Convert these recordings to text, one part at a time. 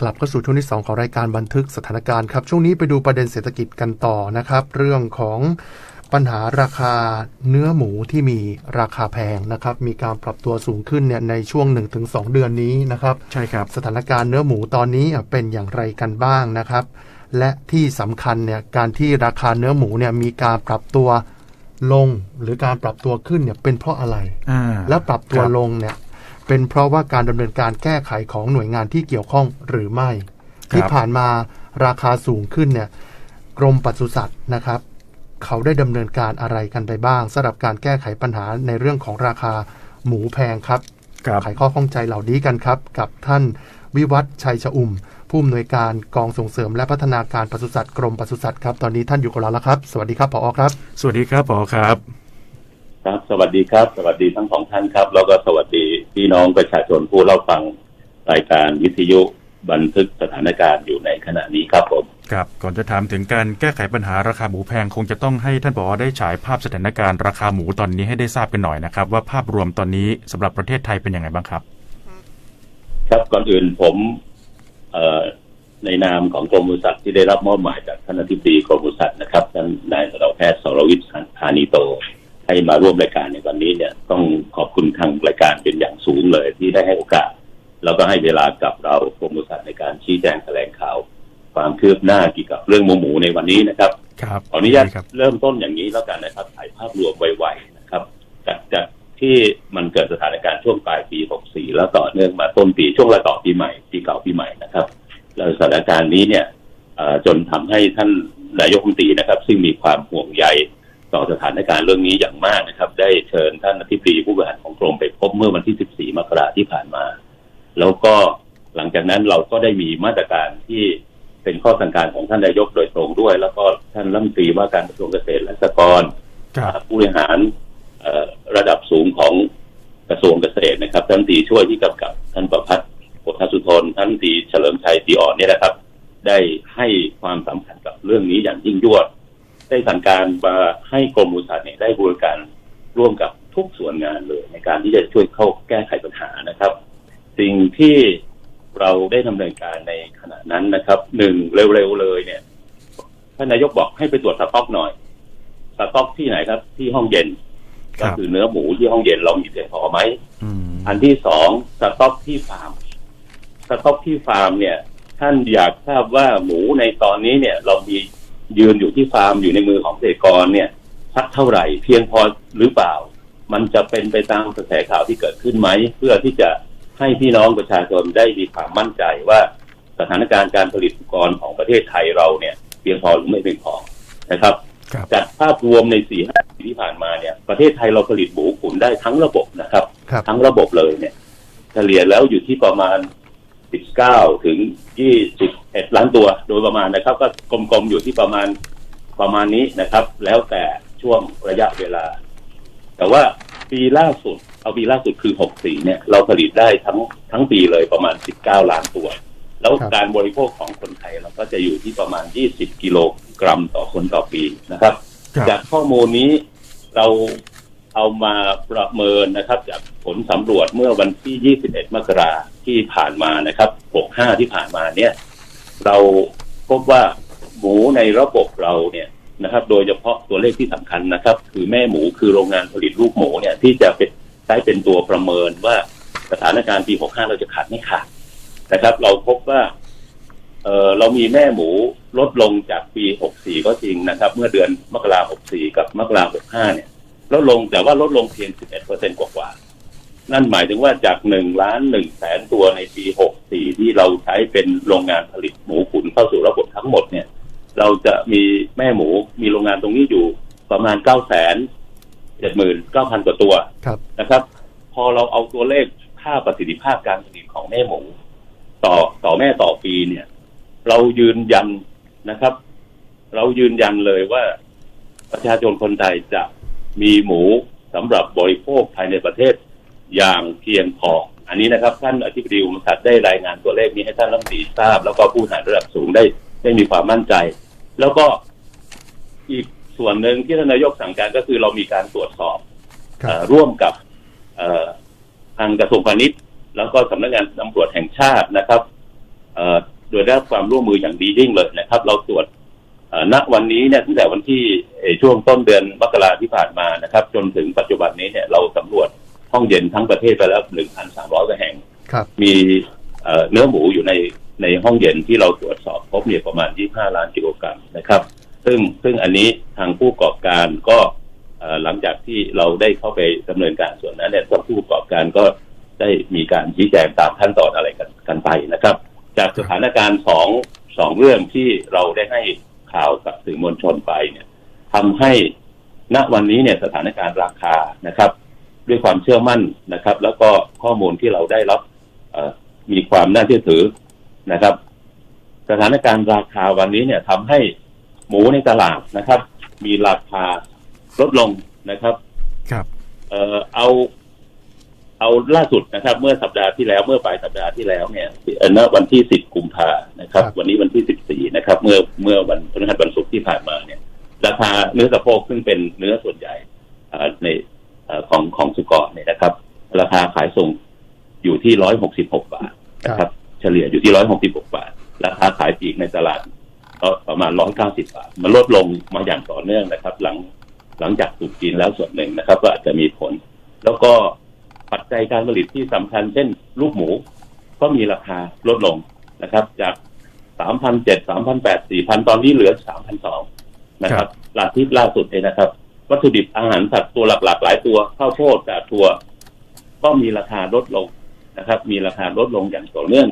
กลับเข้าสู่ช่วงที่ 2 ของรายการบันทึกสถานการณ์ครับ ช่วงนี้ไปดูประเด็นเศรษฐกิจกันต่อนะครับ เรื่องของปัญหาราคาเนื้อหมูที่มีราคาแพงนะครับ มีการปรับตัวสูงขึ้นเนี่ยในช่วง 1-2 เดือนนี้นะครับ ใช่ครับ สถานการณ์เนื้อหมูตอนนี้เป็นอย่างไรกันบ้างนะครับ และที่สำคัญเนี่ยการที่ราคาเนื้อหมูเนี่ยมีการปรับตัวลงหรือการปรับตัวขึ้นเนี่ยเป็นเพราะอะไรอ่าและปรับตัวครับลงเนี่ย เป็นเพราะว่าการดำเนินการแก้ไขของหน่วยงานที่เกี่ยวข้องหรือไม่ ที่ผ่านมาราคาสูงขึ้นเนี่ยกรมปศุสัตว์นะครับ เขาได้ดำเนินการอะไรกันไปบ้างสำหรับการแก้ไขปัญหาในเรื่องของราคาหมูแพงครับครับไขข้อข้องใจเหล่านี้กันครับ กับท่านวิวัฒน์ชัยชอุ่ม ผู้อำนวยการกองส่งเสริมและพัฒนาการปศุสัตว์กรมปศุสัตว์ครับ ตอนนี้ท่านอยู่กับเราแล้วครับ สวัสดีครับผอครับ สวัสดีครับผอครับ ครับ สวัสดีครับ สวัสดีทั้งสองท่านครับ แล้วก็สวัสดีพี่น้องประชาชนผู้รับฟังรายการวิทยุบันทึกสถานการณ์อยู่ในขณะนี้ครับผมครับก่อนจะถามถึงการแก้ไขปัญหาราคาหมูแพงคงจะต้องให้ท่านผอได้ฉายภาพสถานการณ์ราคาหมูตอนนี้ให้ได้ทราบกันหน่อยนะครับ ว่าภาพรวมตอนนี้สำหรับประเทศไทยเป็นยังไงบ้างครับ ครับก่อนอื่นผมเอ่อในนามของกรมบริษัทที่ได้รับมอบหมายจากท่านอธิบดีกรมบริษัทนะครับท่านนายสัตวแพทย์สรวิทย์ธานีโต ให้มาร่วมรายการในวันนี้เนี่ยต้องขอบคุณทางรายการเป็นอย่างสูงเลยที่ได้ให้โอกาส แล้วก็ให้เวลากับเรากรมบริษัทในการชี้แจงแถลงข่าว ความคืบหน้าเกี่ยวกับเรื่องหมูหมูในวันนี้นะครับครับขออนุญาตดีครับเริ่มต้นอย่างนี้แล้วกันนะครับถ่ายภาพรวมไวๆนะครับจากจากที่มันเกิดสถานการณ์ช่วงปลายปี 64 แล้วต่อเนื่องมาต้นปีช่วงระต่อปีใหม่ปีเก่าปีใหม่นะครับแล้วสถานการณ์นี้เนี่ยเอ่อจนทำให้ท่านนายกรัฐมนตรีนะครับ ซึ่งมีความห่วงใย ต่อสถานการณ์เรื่องนี้อย่างมากนะครับ ได้เชิญท่านอธิบดีผู้บริหารของกรมไปพบเมื่อวันที่ 14 มกราที่ผ่านมา แล้วก็หลังจากนั้นเราก็ได้มีมาตรการที่เป็นข้อสั่งการของท่านนายกโดยตรงด้วย แล้วก็ท่านรัฐมนตรีว่าการกระทรวงเกษตรและสหกรณ์ครับผู้บริหารเอ่อระดับสูงของกระทรวงเกษตรนะครับท่านรัฐมนตรีช่วยที่กำกับท่านประพัฒน์โพธสุทนท่านรัฐมนตรีเฉลิมชัยศรีอ่อนเนี่ยนะครับ ได้ให้ความสำคัญกับเรื่องนี้อย่างยิ่งยวด ได้สั่งการมาให้กรมอุตสาหเนี่ยได้บริการร่วมกับทุกส่วนงานเลย ในการที่จะช่วยเข้าแก้ไขปัญหานะครับ สิ่งที่เราได้ดำเนินการในขณะนั้นนะครับหนึ่งเร็วๆเลยเนี่ยท่านนายกบอกให้ไปตรวจสต็อกหน่อยสต็อกที่ไหนครับ ที่ห้องเย็นครัก็บคือเนื้อหมูที่ห้องเย็นเรามีเพียงพอไหมอืมอันที่สองสต็อกที่ฟาร์มสต็อกที่ฟาร์มเนี่ย ท่านอยากทราบว่าหมูในตอนนี้เนี่ย เรามี ยืนอยู่ที่ฟาร์มอยู่ในมือของเกษตรกรเนี่ยสักเท่าไหร่เพียงพอหรือเปล่า มันจะเป็นไปตามกระแสข่าวที่เกิดขึ้นไหม เพื่อที่จะให้พี่น้องประชาชนได้มีความมั่นใจว่าสถานการณ์การผลิตอุปกรณ์ของประเทศไทยเราเนี่ย เพียงพอหรือไม่เพียงพอนะครับครับจากภาพรวมในสี่ห้าปีที่ผ่านมาเนี่ย ประเทศไทยเราผลิตหมูขุนได้ทั้งระบบนะครับครับทั้งระบบเลยเนี่ย เฉลี่ยแล้วอยู่ที่ประมาณ 19 ถึง 21 ล้านตัวโดยประมาณนะครับ ก็กลมๆอยู่ที่ประมาณประมาณนี้นะครับ แล้วแต่ช่วงระยะเวลา แต่ว่าปีล่าสุด เอาปีล่าสุดคือ 64 เนี่ย เราผลิตได้ทั้งทั้งปีเลยประมาณ 19 ล้านตัว แล้วครับการบริโภคของคนไทยเราก็จะอยู่ที่ประมาณ 20 กิโลกรัมต่อคนต่อปีนะครับครับ จากข้อมูลนี้เราเอามาประเมินนะครับ จากผลสำรวจเมื่อวันที่ 21 มกรา ที่ผ่านมานะครับ65ที่ผ่านมาเนี่ย เราพบว่าหมูในระบบเราเนี่ยนะครับ โดยเฉพาะตัวเลขที่สำคัญนะครับ คือแม่หมูคือโรงงานผลิตลูกหมูเนี่ย ที่จะเป็นใช้เป็นตัวประเมินว่าสถานการณ์ปี 65 เราจะขาดไม่ขาดนะครับ เราพบว่าเออเรามีแม่หมูลดลงจากปี 64 ก็จริงนะครับ เมื่อเดือนมกราคม64 กับมกราคม65 เนี่ยลดลงแต่ว่าลดลงเพียง 11%กว่าๆ นั่นหมายถึงว่าจาก1ล้าน1แสนตัวในปี64ที่เราใช้เป็นโรงงานผลิตหมูขุนเข้าสู่ระบบทั้งหมดเนี่ย เราจะมีแม่หมูมีโรงงานตรงนี้อยู่ประมาณ9 7 9 0 0 0กว่าตัวครับนะครับ พอเราเอาตัวเลขค่าประสิทธิภาพการผลิตของแม่หมู ต่อต่อแม่ต่อปีเนี่ย เรายืนยันนะครับ เรายืนยันเลยว่าประชาชนคนไทยจะมีหมูสำหรับบริโภคภายในประเทศ อย่างเพียงพออันนี้นะครับ ท่านอธิบดีอุมสัตว์ได้รายงานตัวเลขนี้ให้ท่านรัฐมนตรีทราบ แล้วก็ผู้บริหารระดับสูงได้ได้มีความมั่นใจ แล้วก็อีกส่วนหนึ่งที่ท่านนายกสั่งการก็คือเรามีการตรวจสอบครับเอ่อร่วมกับเอ่อทางกระทรวงพาณิชย์ แล้วก็สำนักงานตำรวจแห่งชาตินะครับเอ่อได้รับความร่วมมืออย่างดียิ่งเลยนะครับ เราตรวจเอ่อณวันนี้เนี่ยตั้งแต่วันที่เอ่อช่วงต้นเดือนมกราที่ผ่านมานะครับ จนถึงปัจจุบันนี้เนี่ยเราสำรวจ ห้องเย็นทั้งประเทศไปแล้ว1,300กว่าแห่งครับมีเอ่อเนื้อหมูอยู่ในในห้องเย็นที่เราตรวจสอบพบเนี่ยประมาณ 25 ล้านกิโลกรัมนะครับ ซึ่งซึ่งอันนี้ทางผู้ประกอบการก็เอ่อหลังจากที่เราได้เข้าไปดำเนินการส่วนนั้นเนี่ยทางผู้ประกอบการก็ได้มีการชี้แจงตามขั้นตอนอะไรกันกันไปนะครับ จากสถานการณ์สองสองเรื่องที่เราได้ให้ข่าวกับสื่อมวลชนไปเนี่ยทำให้ณวันนี้เนี่ยสถานการณ์ราคานะครับ ด้วยความเชื่อมั่นนะครับ แล้วก็ข้อมูลที่เราได้รับเอ่อมีความน่าเชื่อถือนะครับ สถานการณ์ราคาวันนี้เนี่ยทำให้หมูในตลาดนะครับ มีราคาลดลงนะครับ ครับ เอ่อเอา เอาล่าสุดนะครับ เมื่อสัปดาห์ที่แล้วเมื่อปลายสัปดาห์ที่แล้วเนี่ยเอ่อณวันที่10กุมภานะครับครับ วันนี้วันที่14นะครับ เมื่อเมื่อวันพฤหัสวันศุกร์ที่ผ่านมาเนี่ย ราคาเนื้อสะโพกซึ่งเป็นเนื้อส่วนใหญ่เอ่อในเอ่อ ของของสุกรเนี่ยนะครับ ราคาขายส่งอยู่ที่166บาทนะครับ เฉลี่ยอยู่ที่166บาท ราคาขายปลีกในตลาดก็ประมาณ190บาท มันลดลงมาอย่างต่อเนื่องนะครับ หลังหลังจากตรุษจีนแล้วส่วนหนึ่งนะครับ ก็อาจจะมีผล แล้วก็ปัจจัยการผลิตที่สำคัญ เช่น ลูกหมู ก็มีราคาลดลงนะครับ จาก3,700 3,800 4,000ตอนนี้เหลือ3,200นะครับล่าที่ล่าสุดเองนะครับ วัตถุดิบอาหารสัตว์ตัวหลักๆหลายตัวข้าวโพดกากถั่วก็มีราคาลดลงนะครับ มีราคาลดลงอย่างต่อเนื่อง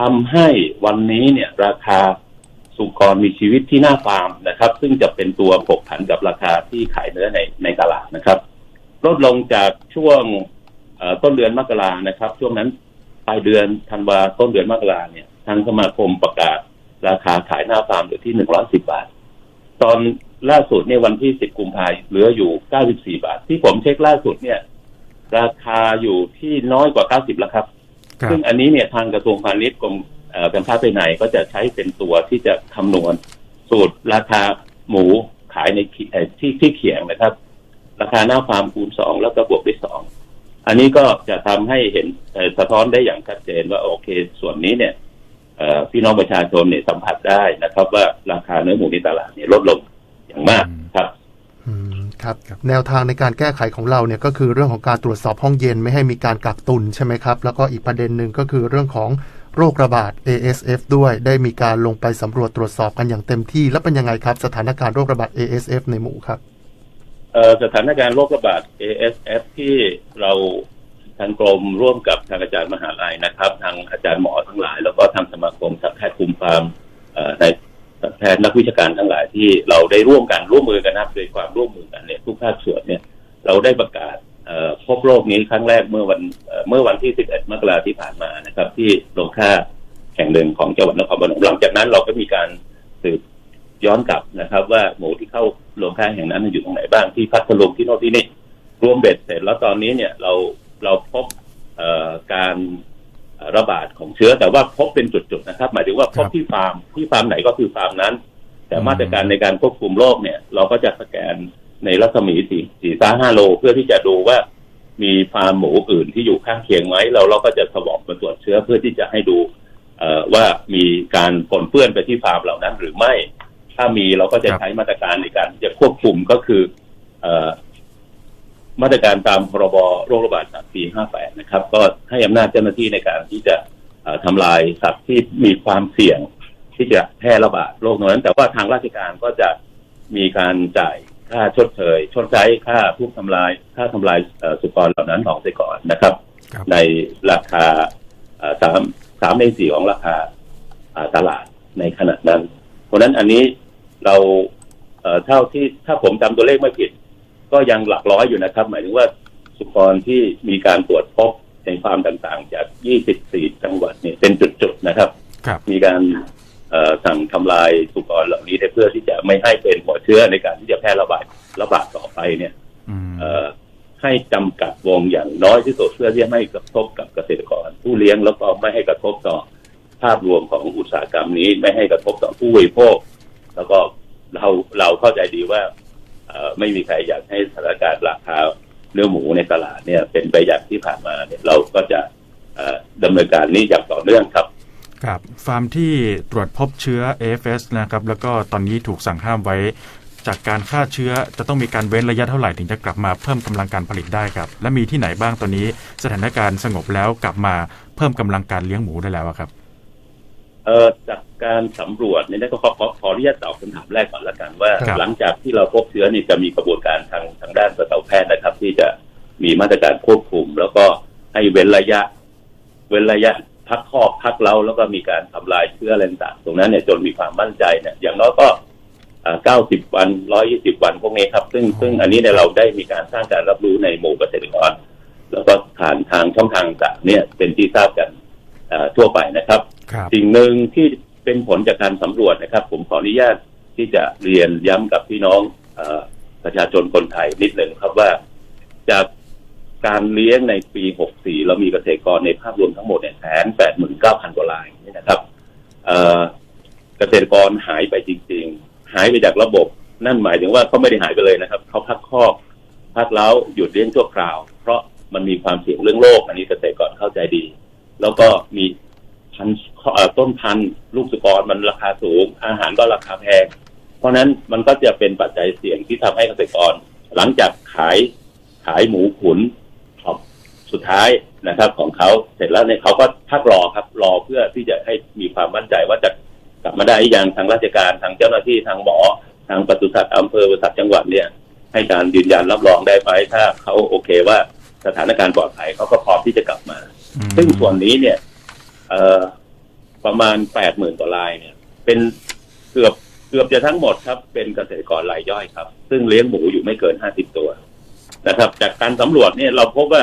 ทำให้วันนี้เนี่ย ราคาสุกรมีชีวิตที่หน้าฟาร์มนะครับ ซึ่งจะเป็นตัวผกผันกับราคาที่ขายเนื้อในในตลาดนะครับ ลดลงจากช่วงต้นเดือนมกรานะครับ ช่วงนั้นปลายเดือนธันวาต้นเดือนมกราเนี่ย ทางสมาคมประกาศราคาขายหน้าฟาร์มอยู่ที่หนึ่งร้อยสิบาท ตอน ล่าสุดเนี่ยวันที่สิบกุมภาพันธ์เหลืออยู่เก้าสิบสี่บาท ที่ผมเช็คล่าสุดเนี่ย ราคาอยู่ที่น้อยกว่าเก้าสิบแล้วครับครับ ซึ่งอันนี้เนี่ยทางกระทรวงพาณิชย์กรมเอ่อการค้าภายในก็จะใช้เป็นตัวที่จะคำนวณ สูตรราคาหมูขายในขีเอ่อที่ที่เขียงนะครับ ราคาหน้าฟาร์มคูณสองแล้วก็บวกด้วยสองอันนี้ก็จะทำให้เห็นเอ่อสะท้อนได้อย่างชัดเจนว่าโอเค ส่วนนี้เนี่ยเอ่อพี่น้องประชาชนเนี่ยสัมผัสได้นะครับ ว่าราคาเนื้อหมูในตลาดเนี่ยลดลง อย่างมากครับอืมครับแนวทางในการแก้ไขของเราเนี่ยก็คือเรื่องของการตรวจสอบห้องเย็นไม่ให้มีการกักตุนใช่ไหมครับ แล้วก็อีกประเด็นหนึ่งก็คือเรื่องของโรคระบาด ASF ด้วยได้มีการลงไปสำรวจตรวจสอบกันอย่างเต็มที่ แล้วเป็นยังไงครับ สถานการณ์โรคระบาด ASF ในหมูครับเอ่อสถานการณ์โรคระบาด ASF ที่เราทางกรมร่วมกับทางอาจารย์มหาลัยนะครับ ทางอาจารย์หมอทั้งหลาย แล้วก็ทางสมาคมสัตวแพทย์คุมฟาร์มเอ่อในสัตว แพทย์นักวิชาการทั้งหลายที่เราได้ร่วมกันร่วมมือกันนะครับโดยความร่วมมือกันเนี่ยทุกภาคส่วนเนี่ยเราได้ประกาศพบโรคนี้ครั้งแรกเมื่อวันเมื่อวันที่ 11 มกราที่ผ่านมานะครับ ที่โรงฆ่าแห่งหนึ่งของจังหวัดนครปฐมหลังจากนั้นเราก็มีการสืบย้อนกลับนะครับ ว่าหมูที่เข้าโรงฆ่าแห่งนั้นอยู่ตรงไหนบ้างที่พัทลุงที่โน่นที่นี่รวมเบ็ดเสร็จแล้วตอนนี้เนี่ยเราเราพบการ ระบาดของเชื้อ แต่ว่าพบเป็นจุดๆนะครับ หมายถึงว่าพบครับที่ฟาร์มที่ฟาร์มไหนก็คือฟาร์มนั้น แต่อืมมาตรการในการควบคุมโรคเนี่ย เราก็จะสแกนในรัศมีสี่สี่าห้าโล เพื่อที่จะดูว่ามีฟาร์มหมูอื่นที่อยู่ข้างเคียงไหมเราเราก็จะสวอปมาตรวจเชื้อเพื่อที่จะให้ดูเอ่อว่ามีการปนเปื้อนไปที่ฟาร์มเหล่านั้นหรือไม่ ถ้ามีเราก็จะครับใช้มาตรการในการที่จะควบคุมก็คือเอ่อ มาตรการตามพรบโรคระบาดสัตว์ปี 58 นะครับ ก็ให้อำนาจเจ้าหน้าที่ในการที่จะเอ่อทำลายสัตว์ที่มีความเสี่ยงที่จะแพร่ระบาดโรคนั้น แต่ว่าทางราชการก็จะมีการจ่ายค่าชดเชยชดใช้ค่าผู้ทำลายค่าทำลายเอ่อสุกรเหล่านั้นออกไปก่อนนะครับครับในราคาเอ่อสามสามในสี่ของราคาอ่าตลาดในขณะนั้น เพราะฉะนั้นอันนี้เราเอ่อเท่าที่ถ้าผมจำตัวเลขไม่ผิด ก็ยังหลักร้อยอยู่นะครับ หมายถึงว่าสุกรที่มีการตรวจพบในฟาร์มต่างๆ จาก 24 จังหวัดเนี่ยเป็นจุดๆนะครับ ครับ มีการเอ่อสั่งทำลายสุกรเหล่านี้เนี่ยเพื่อที่จะไม่ให้เป็นหัวเชื้อในการที่จะแพร่ระบาดระบาดต่อไปเนี่ย อืม เอ่อให้จำกัดวงอย่างน้อยที่สุดเพื่อที่จะไม่กระทบกับเกษตรกร ผู้เลี้ยงแล้วก็ไม่ให้กระทบต่อภาพรวมของอุตสาหกรรมนี้ ไม่ให้กระทบต่อผู้บริโภค แล้วก็เราเราเข้าใจดีว่าเอ่อ ไม่มีใครอยากให้สถานการณ์ราคาเนื้อหมูในตลาดเนี่ย เป็นไปอย่างที่ผ่านมาเนี่ยเราก็จะเอ่อดำเนินการนี้อย่างต่อเนื่องครับครับฟาร์มที่ตรวจพบเชื้อ AFS นะครับ แล้วก็ตอนนี้ถูกสั่งห้ามไว้ จากการฆ่าเชื้อจะต้องมีการเว้นระยะเท่าไหร่ถึงจะกลับมาเพิ่มกำลังการผลิตได้ครับ และมีที่ไหนบ้างตอนนี้สถานการณ์สงบแล้วกลับมาเพิ่มกำลังการเลี้ยงหมูได้แล้วครับ เอ่อจากการสำรวจเนี่ยนะก็ขอขอขออนุญาตตอบคำถามแรกก่อนละกันว่า ครับ หลังจากที่เราพบเชื้อนี่จะมีกระบวนการทางทางด้านสัตวแพทย์นะครับ ที่จะมีมาตรการควบคุม แล้วก็ให้เว้นระยะ เว้นระยะพักคอกพักเล้าแล้วก็มีการทำลายเชื้ออะไรต่างๆตรงนั้นเนี่ยจนมีความมั่นใจเนี่ยอย่างน้อยก็เก้าสิบวันร้อยี่สิบวันพวกนี้ครับ ซึ่งซึ่งอันนี้เนี่ยเราได้มีการสร้างการรับรู้ในหมู่เกษตรกร แล้วก็ผ่านทางช่องทางต่างๆเนี่ยเป็นที่ทราบกันเอ่อทั่วไปนะครับครับ สิ่งหนึ่งที่เป็นผลจากการสำรวจนะครับ ผมขออนุญาตที่จะเรียนย้ำกับพี่น้องอประชาชนคนไทยนิดหนึ่งครับว่าจากการเลี้ยงในปี 64 เรามีเกษตรกรในภาพรวมทั้งหมดเนี่ยแสนแปดหมื่นเก้าพันกว่ารายนี่นะครับเอ่อเกษตรกรหายไปจริง ๆ หายไปจากระบบ นั่นหมายถึงว่าเขาไม่ได้หายไปเลยนะครับ เขาพักคอกพักเล้าหยุดเลี้ยงชั่วคราว เพราะมันมีความเสี่ยงเรื่องโรคอันนี้เกษตรกรเข้าใจดี แล้วก็มี พันธุ์เอ่อต้นพันธุ์ลูกสุกรมันราคาสูง อาหารก็ราคาแพง เพราะฉะนั้นมันก็จะเป็นปัจจัยเสี่ยงที่ทำให้เกษตรกร หลังจากขายขายหมูขุนท็อปสุดท้ายนะครับ ของเขาเสร็จแล้วเนี่ยเขาก็พักรอครับรอเพื่อที่จะให้มีความมั่นใจว่าจะกลับมาได้อย่างทางราชการทางเจ้าหน้าที่ทางหมอ ทางปศุสัตว์อำเภอปศุสัตว์จังหวัดเนี่ย ให้การยืนยันรับรองได้ไหมถ้าเขาโอเคว่าสถานการณ์ปลอดภัยเขาก็พร้อมที่จะกลับมาอืมซึ่งส่วนนี้เนี่ยเอ่อ ประมาณแปดหมื่นกว่ารายเนี่ย เป็นเกือบเกือบจะทั้งหมดครับ เป็นเกษตรกรรายย่อยครับ ซึ่งเลี้ยงหมูอยู่ไม่เกินห้าสิบตัวนะครับ จากการสำรวจเนี่ยเราพบว่า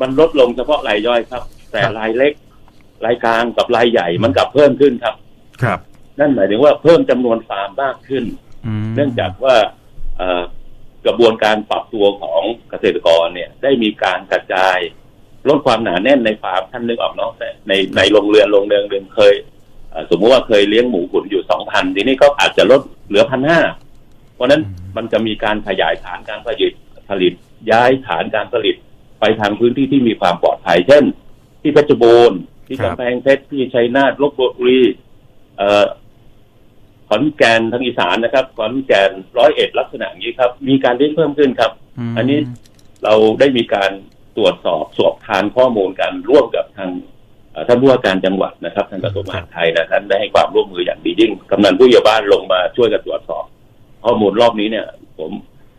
มันลดลงเฉพาะรายย่อยครับ แต่ครับรายเล็ก รายกลางกับรายใหญ่มันกลับเพิ่มขึ้นครับ ครับ นั่นหมายถึงว่าเพิ่มจำนวนฟาร์มมากขึ้นมเนื่องจากว่าเอ่อกระบวนการปรับตัวของเกษตรกรเนี่ย ได้มีการกระจาย ลดความหนาแน่นในฟาร์มท่านนึกออกเนาะแต่ในในโรงเรือนโรงเรือนเรือนเคยเอ่อสมมติว่าเคยเลี้ยงหมูขุนอยู่สองพันทีนี้ก็อาจจะลดเหลือพันห้าเพราะฉะนั้นมันจะมีการขยายฐานการผลิตผลิตย้ายฐานการผลิตไปทางพื้นที่ที่มีความปลอดภัย เช่น ที่เพชรบูรณ์ที่กำแพงเพชรที่ชัยนาทลบบุรีเอ่อขอนแก่นทางอีสานนะครับขอนแก่นร้อยเอ็ดลักษณะอย่างนี้ครับ มีการเลี้ยงเพิ่มขึ้นครับมอันนี้เราได้มีการ ตรวจสอบสอบทานข้อมูลกันร่วมกับทางเอ่อท่านผู้ว่าการจังหวัดนะครับทางกระทรวงมหาดไทยนะท่านได้ให้ความร่วมมืออย่างดียิ่งกำนันผู้ใหญ่บ้านลงมาช่วยกันตรวจสอบ ข้อมูลรอบนี้เนี่ย ผม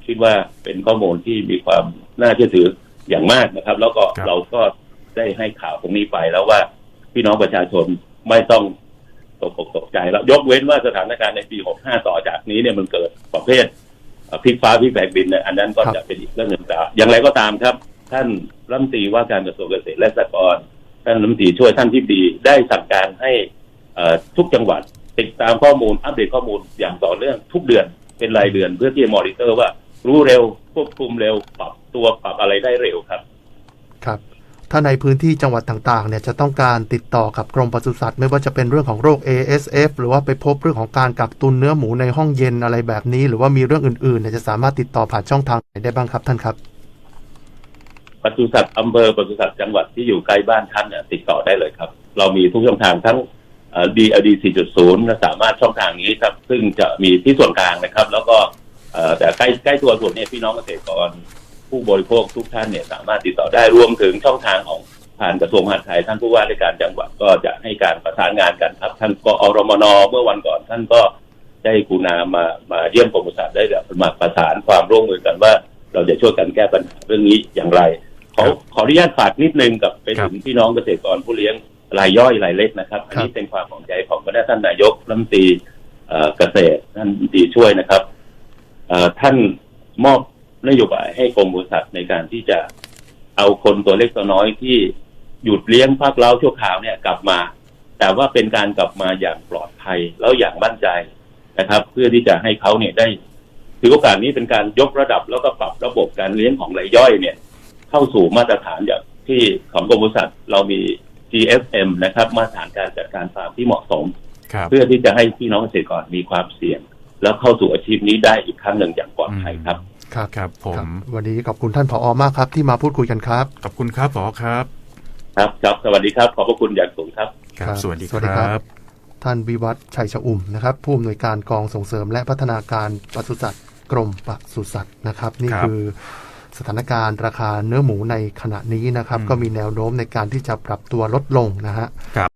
คิดว่าเป็นข้อมูลที่มีความน่าเชื่อถืออย่างมากนะครับ แล้วก็ครับเราก็ได้ให้ข่าวตรงนี้ไปแล้วว่าพี่น้องประชาชนไม่ต้องตกอกตกใจแล้วยกเว้นว่าสถานการณ์ในปี 65 ต่อจากนี้เนี่ยมันเกิดประเภทเอ่อพลิกฟ้าพลิกแผ่นดินเนี่ยอันนั้นก็ครับจะเป็นอีกเรื่องหนึ่งแต่อย่างไรก็ตามครับ ท่านรัฐมนตรีว่าการกระทรวงเกษตรและสหกรณ์ท่านรัฐมนตรีช่วยท่านที่ดีได้สั่งการให้ทุกจังหวัดติดตามข้อมูลอัปเดตข้อมูลอย่างต่อเนื่องทุกเดือนเป็นรายเดือนเพื่อที่จะมอนิเตอร์ว่า รู้เร็วควบคุมเร็วปรับตัวปรับอะไรได้เร็วครับ ครับ ถ้าในพื้นที่จังหวัดต่างๆ เนี่ยจะต้องการติดต่อกับกรมปศุสัตว์ ไม่ว่าจะเป็นเรื่องของโรค ASF หรือว่าไปพบเรื่องของการกักตุนเนื้อหมูในห้องเย็นอะไรแบบนี้ หรือว่ามีเรื่องอื่นๆเนี่ยจะสามารถติดต่อผ่านช่องทางไหนได้บ้างครับท่านครับ ปศุสัตว์อำเภอปศุสัตว์จังหวัดที่อยู่ใกล้บ้านท่านเนี่ยติดต่อได้เลยครับ เรามีทุกช่องทางทั้งดีอดี4.0 สามารถช่องทางนี้ครับ ซึ่งจะมีที่ส่วนกลางนะครับ แล้วก็แต่ใกล้ใกล้ตัวส่วนเนี่ยพี่น้องเกษตรกรผู้บริโภคทุกท่านเนี่ยสามารถติดต่อได้รวมถึงช่องทางของผ่านกระทรวงมหาดไทยท่านผู้ว่าราชการจังหวัดก็จะให้การประสานงานกันครับท่านกอรมนเมื่อวันก่อนท่านก็ได้กรุณามามาเยี่ยมกรมปศุสัตว์ได้แบบมาประสานความร่วมมือกันว่า เราจะช่วยกันแก้ปัญหาเรื่องนี้อย่างไร ขอครับขออนุญาตฝากนิดนึงกับไปครับถึงพี่น้องเกษตรกรผู้เลี้ยงรายย่อยรายเล็กนะครับ อันนี้เป็นความของใจของคณะท่านนายกรัฐมนตรีเอ่อเกษตรท่านรัฐมนตรีช่วยนะครับเอ่อท่านมอบนโยบายให้กรมบริษัทในการที่จะเอาคนตัวเล็กตัวน้อยที่หยุดเลี้ยงพักเล้าชั่วคราวเนี่ยกลับมา แต่ว่าเป็นการกลับมาอย่างปลอดภัยแล้วอย่างมั่นใจนะครับ เพื่อที่จะให้เขาเนี่ยได้ถือโอกาสนี้เป็นการยกระดับแล้วก็ปรับระบบการเลี้ยงของรายย่อยเนี่ย เข้าสู่มาตรฐานอย่างที่ของกรมบริษัทเรามี GFM นะครับ มาตรฐานการจัดการฟาร์มที่เหมาะสม เพื่อที่จะให้พี่น้องเกษตรกรมีความเสี่ยง แล้วเข้าสู่อาชีพนี้ได้อีกครั้งหนึ่งอย่างปลอดภัยครับครับครับผมวันนี้ขอบคุณท่านผอมากครับ ที่มาพูดคุยกันครับ ขอบคุณครับผอครับ ครับครับสวัสดีครับ ขอบพระคุณอย่างสูงครับ ครับ สวัสดีครับ ท่านวิวัฒชัยชอุ่มนะครับ ผู้อำนวยการกองส่งเสริมและพัฒนาการปศุสัตว์กรมปศุสัตว์นะครับ นี่คือ สถานการณ์ราคาเนื้อหมูในขณะนี้นะครับ ก็มีแนวโน้มในการที่จะปรับตัวลดลงนะฮะ